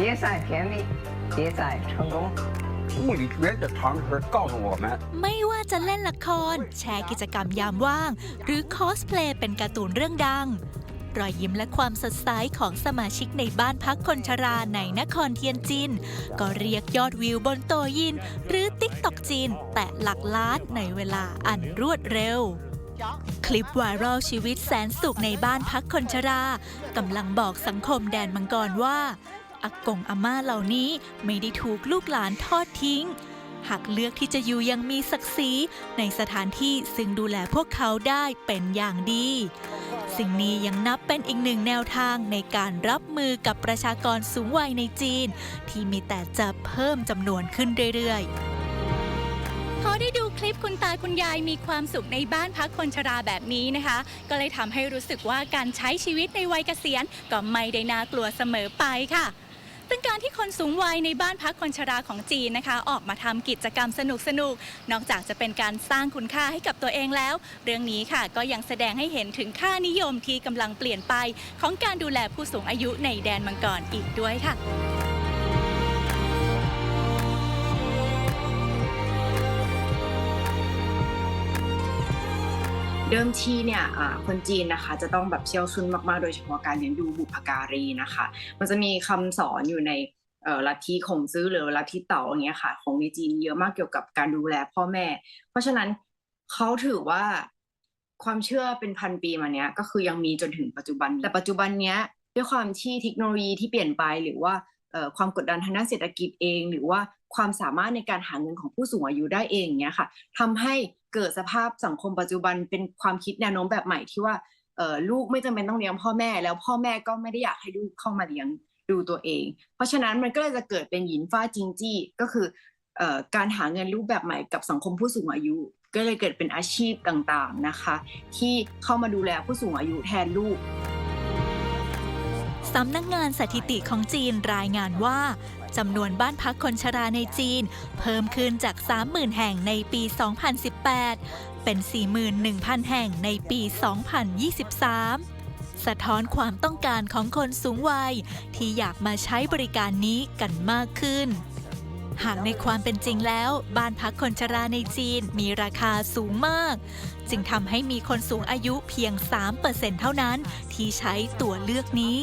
节散便利，节载成功。物理学的常识告诉我们， ไม่ว่าจะเล่นละคร แชร์กิจกรรมยามว่าง หรือคอสเพลย์เป็นการ์ตูนเรื่องดัง รอยยิ้มและความสดใสของสมาชิกในบ้านพักคนชราในนครเทียนจิน ก็เรียกยอดวิวบนโตยิน หรือติ๊กตอกจีน แต่หลักล้านในเวลาอันรวดเร็ว คลิปไวรัลชีวิตแสนสุขในบ้านพักคนชรากำลังบอกสังคมแดนมังกรว่า อากงอาม่าเหล่านี้ไม่ได้ถูกลูกหลานทอดทิ้ง หากเลือกที่จะอยู่ยังมีศักดิ์ศรีในสถานที่ซึ่งดูแลพวกเขาได้เป็นอย่างดี สิ่งนี้ยังนับเป็นอีกหนึ่งแนวทางในการรับมือกับประชากรสูงวัยในจีน ที่มีแต่จะเพิ่มจำนวนขึ้นเรื่อยๆพอได้ดูคลิปคุณตาคุณยายมีความสุขในบ้านพักคนชราแบบนี้นะคะ ก็เลยทำให้รู้สึกว่าการใช้ชีวิตในวัยเกษียณก็ไม่ได้น่ากลัวเสมอไปค่ะ ซึ่งการที่คนสูงวัยในบ้านพักคนชราของจีนนะคะ ออกมาทำกิจกรรมสนุกๆนอกจากจะเป็นการสร้างคุณค่าให้กับตัวเองแล้ว เรื่องนี้ค่ะก็ยังแสดงให้เห็นถึงค่านิยมที่กำลังเปลี่ยนไป ของการดูแลผู้สูงอายุในแดนมังกรอีกด้วยค่ะ เดิมทีเนี่ยคนจีนนะคะจะต้องแบบเชี่ยวชึ่งมากๆ โดยเฉพาะการเลี้ยงดูบุพการีนะคะ มันจะมีคำสอนอยู่ในลัทธิขงซื้อหรือลัทธิเต่าอย่างเงี้ยค่ะ ของในจีนเยอะมากเกี่ยวกับการดูแลพ่อแม่ เพราะฉะนั้นเขาถือว่าความเชื่อเป็นพันปีมาเนี้ยก็คือยังมีจนถึงปัจจุบัน แต่ปัจจุบันเนี้ยด้วยความที่เทคโนโลยีที่เปลี่ยนไปหรือว่าความกดดันทางด้านเศรษฐกิจเอง หรือว่าความสามารถในการหาเงินของผู้สูงอายุได้เองเนี้ยค่ะทำให้ เกิดสภาพสังคมปัจจุบันเป็นความคิดแนวโน้มแบบใหม่ที่ว่าลูกไม่จำเป็นต้องเลี้ยงพ่อแม่ แล้วพ่อแม่ก็ไม่ได้อยากให้ลูกเข้ามาเลี้ยงดูตัวเอง เพราะฉะนั้นมันก็เลยจะเกิดเป็นหยินฟ้าจิงจี้ก็คือเอ่อการหาเงินรูปแบบใหม่กับสังคมผู้สูงอายุ ก็เลยเกิดเป็นอาชีพต่างๆนะคะ ที่เข้ามาดูแลผู้สูงอายุแทนลูก สำนักงานสถิติของจีนรายงานว่าจำนวนบ้านพักคนชราในจีน เพิ่มขึ้นจาก 30,000 แห่งในปี 2018 เป็น 41,000 แห่งในปี 2023 สะท้อนความต้องการของคนสูงวัย ที่อยากมาใช้บริการนี้กันมากขึ้น หากในความเป็นจริงแล้ว บ้านพักคนชราในจีนมีราคาสูงมาก จึงทำให้มีคนสูงอายุเพียง 3%เท่านั้นที่ใช้ตัวเลือกนี้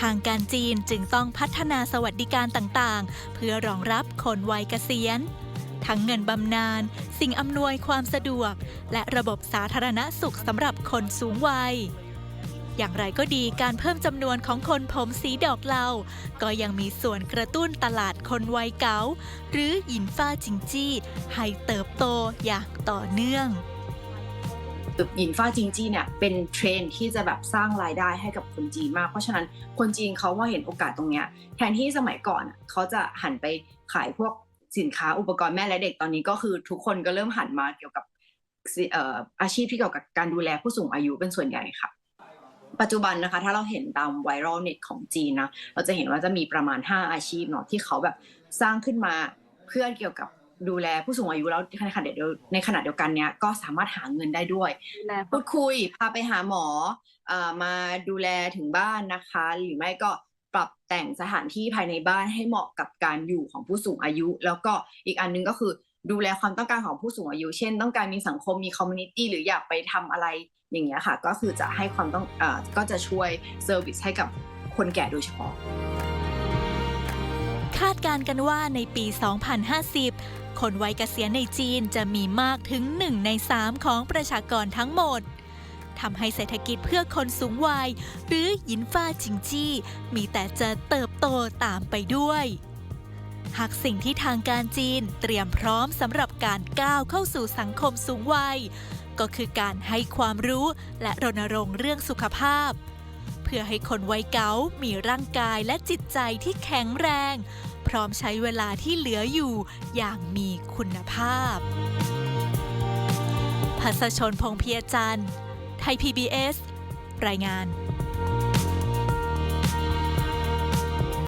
ทางการจีนจึงต้องพัฒนาสวัสดิการต่างๆ เพื่อรองรับคนวัยเกษียณ ทั้งเงินบำนาญสิ่งอำนวยความสะดวก และระบบสาธารณสุขสำหรับคนสูงวัย อย่างไรก็ดีการเพิ่มจำนวนของคนผมสีดอกเหลาก็ยังมีส่วนกระตุ้นตลาดคนวัยเก๋าหรือหยินฟ้าจิงจี้ ให้เติบโตอย่างต่อเนื่อง หยินฟ้าจิงจี้เนี่ยเป็นเทรนที่จะแบบสร้างรายได้ให้กับคนจีนมาก เพราะฉะนั้นคนจีนเขาว่าเห็นโอกาสตรงเนี้ยแทนที่สมัยก่อนเขาจะหันไปขายพวกสินค้าอุปกรณ์แม่และเด็กตอนนี้ก็คือทุกคนก็เริ่มหันมาเกี่ยวกับสิเอ่ออาชีพที่เกี่ยวกับการดูแลผู้สูงอายุเป็นส่วนใหญ่ค่ะ ปัจจุบันนะคะ ถ้าเราเห็นตามไวรัลเน็ตของจีนนะเราจะเห็นว่าจะมีประมาณ 5 อาชีพเนาะที่เขาแบบสร้างขึ้นมาเพื่อเกี่ยวกับ ดูแลผู้สูงอายุแล้วในขณะเดียวในขณะเดียวกันเนี้ยก็สามารถหาเงินได้ด้วย พูดคุยพาไปหาหมอเอ่อมาดูแลถึงบ้านนะคะ หรือไม่ก็ปรับแต่งสถานที่ภายในบ้านให้เหมาะกับการอยู่ของผู้สูงอายุ แล้วก็อีกอันหนึงก็คือดูแลความต้องการของผู้สูงอายุ เช่น ต้องการมีสังคมมีคอมมูนิตี้หรืออยากไปทำอะไรอย่างเงี้ยค่ะ ก็คือจะให้ความต้องเอ่อก็จะช่วยเซอร์วิสให้กับคนแก่โดยเฉพาะ คาดการ์กันว่าในปี 2050 คนวัยเกษียณในจีนจะมีมากถึง 1 ใน 3 ของประชากรทั้งหมดทำให้เศรษฐกิจเพื่อคนสูงวัย หรือยินฟ้าจิงจี้ มีแต่จะเติบโตตามไปด้วย หากสิ่งที่ทางการจีนเตรียมพร้อมสำหรับการก้าวเข้าสู่สังคมสูงวัย ก็คือการให้ความรู้และรณรงค์เรื่องสุขภาพ พื่อให้คนวัยเก๋ามีร่างกายและจิตใจที่แข็งแรง พร้อมใช้เวลาที่เหลืออยู่อย่างมีคุณภาพพัสชนพงเพียจันทร์ไทย PBS รายงาน